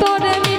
তোরে